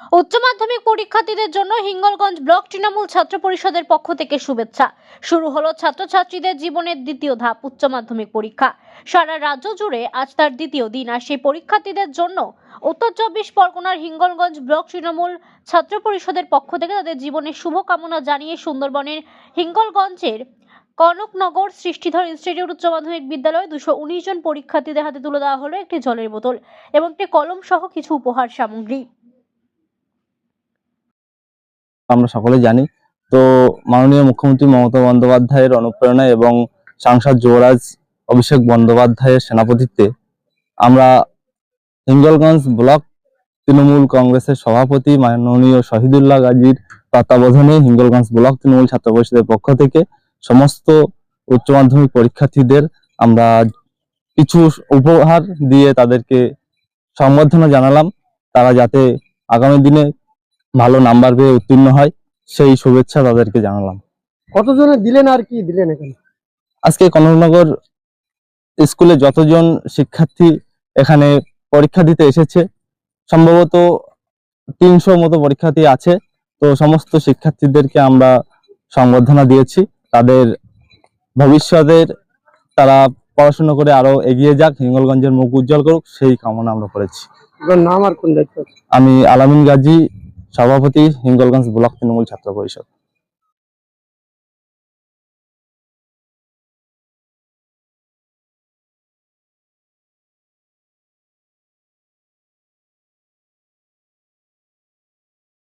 উচ্চ মাধ্যমিক পরীক্ষার্থীদের জন্য হিঙ্গলগঞ্জ ব্লক তৃণমূল ছাত্র পরিষদের পক্ষ থেকে শুভেচ্ছা। শুরু হলো ছাত্রছাত্রীদের জীবনের দ্বিতীয় ধাপ উচ্চ মাধ্যমিক পরীক্ষা। সারা রাজ্য জুড়ে আজ তার দ্বিতীয় দিন আর সেই পরীক্ষার্থীদের জন্য উত্তর চব্বিশ পরগনার হিঙ্গলগঞ্জ ব্লক তৃণমূল ছাত্র পরিষদের পক্ষ থেকে তাদের জীবনের শুভকামনা জানিয়ে সুন্দরবনের হিঙ্গলগঞ্জের কনকনগর সৃষ্টিধর ইনস্টিটিউট উচ্চ মাধ্যমিক বিদ্যালয়ে দুশো উনিশ জন পরীক্ষার্থীদের হাতে তুলে দেওয়া হলো একটি জলের বোতল এবং একটি কলম সহ কিছু উপহার সামগ্রী। আমরা সকলে জানি। তো মাননীয় মুখ্যমন্ত্রী মমতা বন্দ্যোপাধ্যায়ের অনুপ্রেরণায় এবং সাংসদ যুবরাজ অভিষেক বন্দ্যোপাধ্যায়ের সেনাপতিত্বে আমরা হিঙ্গলগঞ্জ ব্লক তৃণমূল কংগ্রেসের সভাপতি মাননীয় শহীদুল্লাহ গাজীর তত্ত্বাবধানে হিঙ্গলগঞ্জ ব্লক তৃণমূল ছাত্র পরিষদের পক্ষ থেকে সমস্ত উচ্চ মাধ্যমিক পরীক্ষার্থীদের আমরা কিছু উপহার দিয়ে তাদেরকে সম্বর্ধনা জানালাম। তারা যাতে আগামী দিনে ভালো নাম্বার পেয়ে উত্তীর্ণ হয় সেই শুভেচ্ছা তাদেরকে জানালাম। কতজনে দিলেন আর কি দিলেন এখানে? আজকে কনকনগর স্কুলে যতজন শিক্ষার্থী এখানে পরীক্ষা দিতে এসেছে সম্ভবত তিনশো মতো পরীক্ষার্থী আছে তো সমস্ত শিক্ষার্থীদেরকে আমরা সংবর্ধনা দিয়েছি। তাদের ভবিষ্যতের তারা পড়াশোনা করে আরও এগিয়ে যাক হিঙ্গলগঞ্জের মুখ উজ্জ্বল করুক সেই কামনা আমরা করেছি। নাম আর কোন আমি আলামিন গাজী সভাপতি হিঙ্গলগঞ্জ ব্লক তৃণমূল ছাত্র পরিষদ।